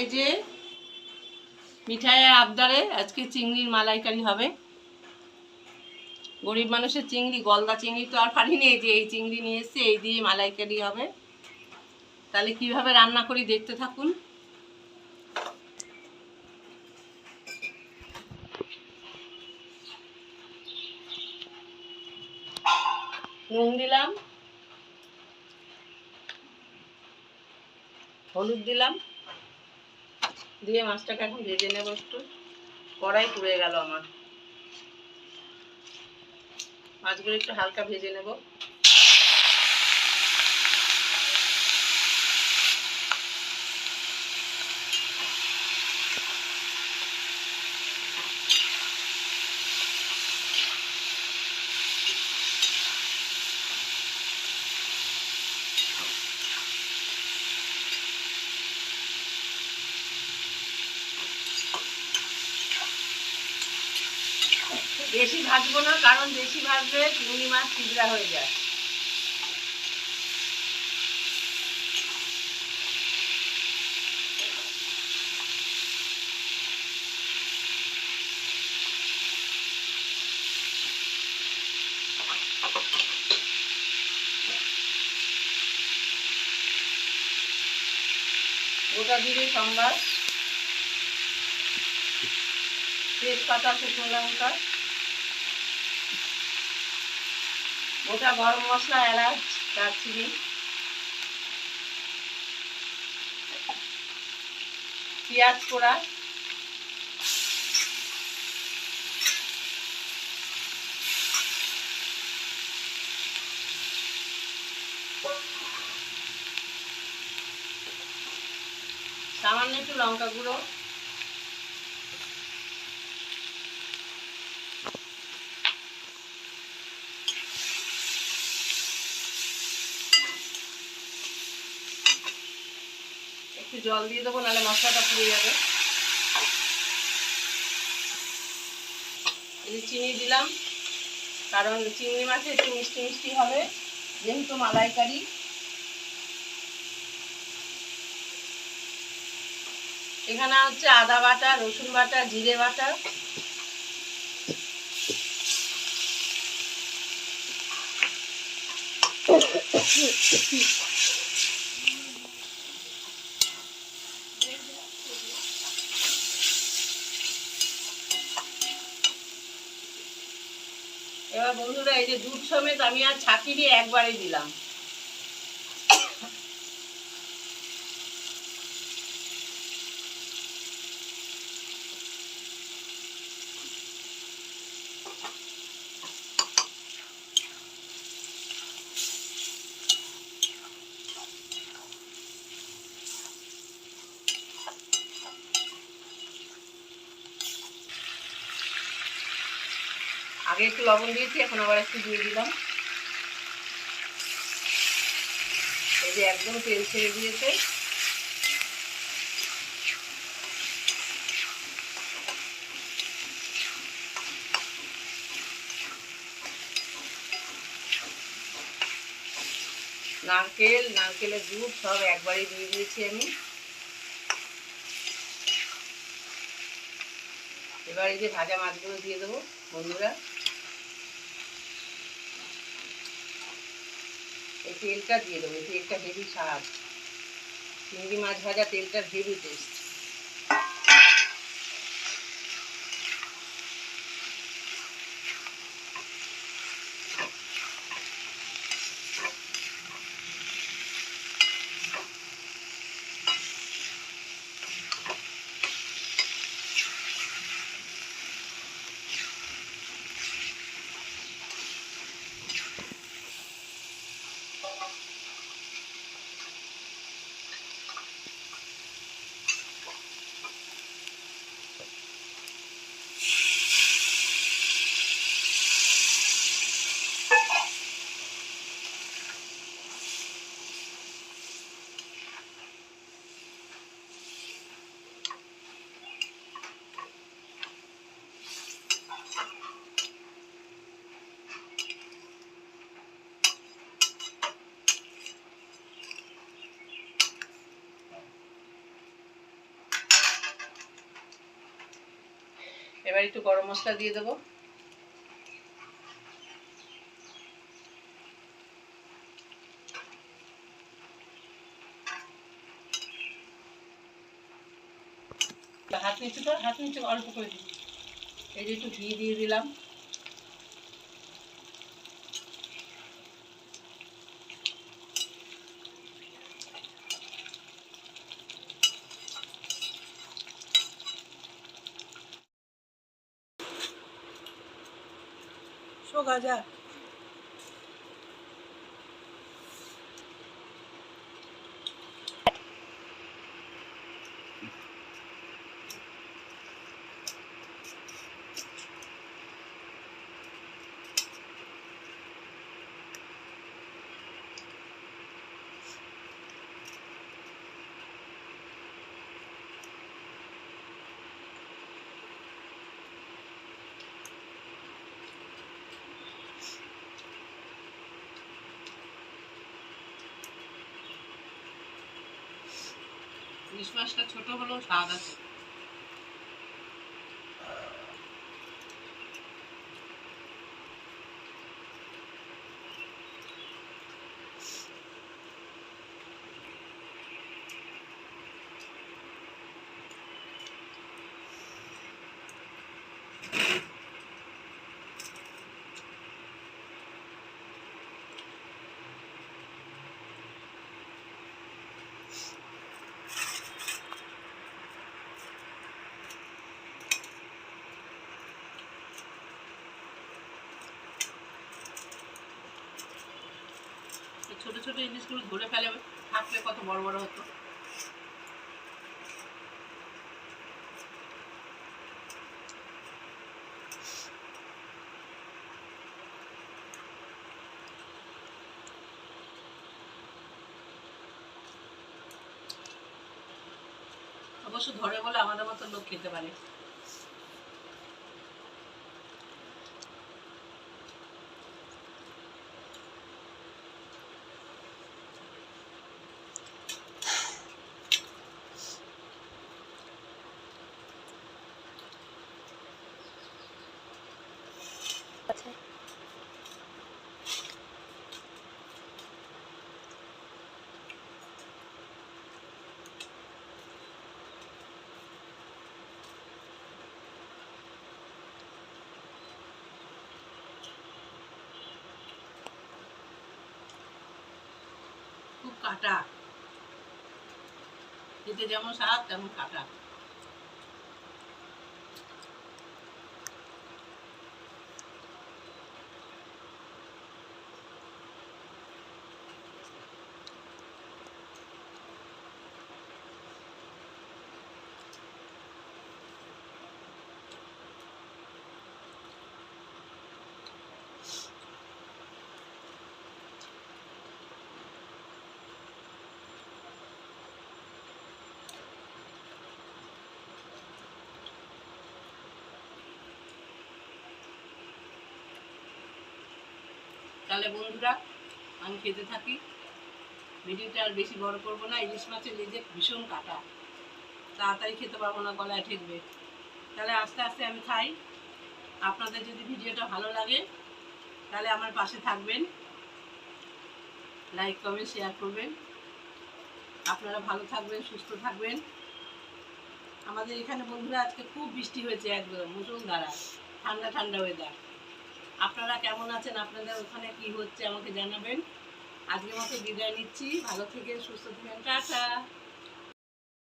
এই যে মিঠাইয়ের আবদারে আজকে চিংড়ির মালাইকারি হবে। গরিব মানুষের চিংড়ি, গলদা চিংড়ি তো আর পারিনি এই যে এই চিংড়ি নিয়ে এসছি এই দিয়ে মালাইকারি হবে। তাহলে কীভাবে রান্না করি দেখতে থাকুন। নুন দিলাম, হলুদ দিলাম। দিয়ে মাছটাকে এখন ভেজে নেব একটু। কড়াই পুড়ে গেল আমার। মাছগুলো একটু হালকা ভেজে নেব। বেশি ভাজবো না, কারণ বেশি ভাজলে চিংড়ি মাছ চিবড়া হয়ে যায়। গোটা জিরে সম্বাদ তেজপাতা, শুকনো লঙ্কা। গোটা গরম মশলা এলাচ দারচিনি। পেঁয়াজ পোড়া সামান্য একটু লঙ্কা গুঁড়ো। একটু জল দিয়ে দেবো, নাহলে মশলাটা পুড়ে যাবে। চিনি দিলাম, কারণ চিংড়ি মাছে একটু মিষ্টি মিষ্টি হবে, যেহেতু মালাইকারি। এখানে হচ্ছে আদা বাটা, রসুন বাটা, জিরে বাটা। এবার বন্ধুরা এই যে দুধ সমেত আমি আর ছাকি দিয়ে একবারে দিলাম। আগে একটু লবণ দিয়েছি, এখন আবার একটু দিয়ে দিলাম। এই যে একদম তেল ছেড়ে দিয়েছে। নারকেল, নারকেলের দুধ সব একবারই দিয়ে দিয়েছি আমি। এবার এই যে ভাজা মাছগুলো দিয়ে দেবো বন্ধুরা। তেলটা দিয়ে দেবো এই তেলটা হেভি স্বাদ চিংড়ি মাছ ভাজা তেলটার হেভি টেস্ট এবার একটু গরম মশলা দিয়ে দেবো। হাত নিচু তো হাত নিচু অল্প করে দিই। এই যে একটু ঘি দিয়ে দিলাম। সোগা যা মাছটা ছোট হলেও স্বাদ আছে। ছোট ছোট ইলিশগুলো ধরে ফেলে থাকলে কত বড় বড় হতো। অবশ্য ধরে বলে আমাদের মতো লোক খেতে পারে। কাটা। খেতে যেমন স্বাদ তেমন কাটা। তাহলে বন্ধুরা, আমি খেতে থাকি। ভিডিওটা আর বেশি বড় করব না, ইলিশ মাছের লেজে ভীষণ কাটা। তাড়াতাড়ি খেতে পারব না, গলায় ঠেকবে। তাহলে আস্তে আস্তে আমি খাই। আপনাদের যদি ভিডিওটা ভালো লাগে, তাহলে আমার পাশে থাকবেন। লাইক, কমেন্ট, শেয়ার করবেন। আপনারা ভালো থাকবেন, সুস্থ থাকবেন। আমাদের এখানে বন্ধুরা, আজকে খুব বৃষ্টি হয়েছে একদম মুসুল দ্বারা ঠান্ডা ঠান্ডা ওয়েদার আপনারা কেমন আছেন? আপনাদের ওখানে কি হচ্ছে আমাকে জানাবেন। আজকে মতো বিদায় নিচ্ছি। ভালো থেকে সুস্থ থাকেন। টাটা।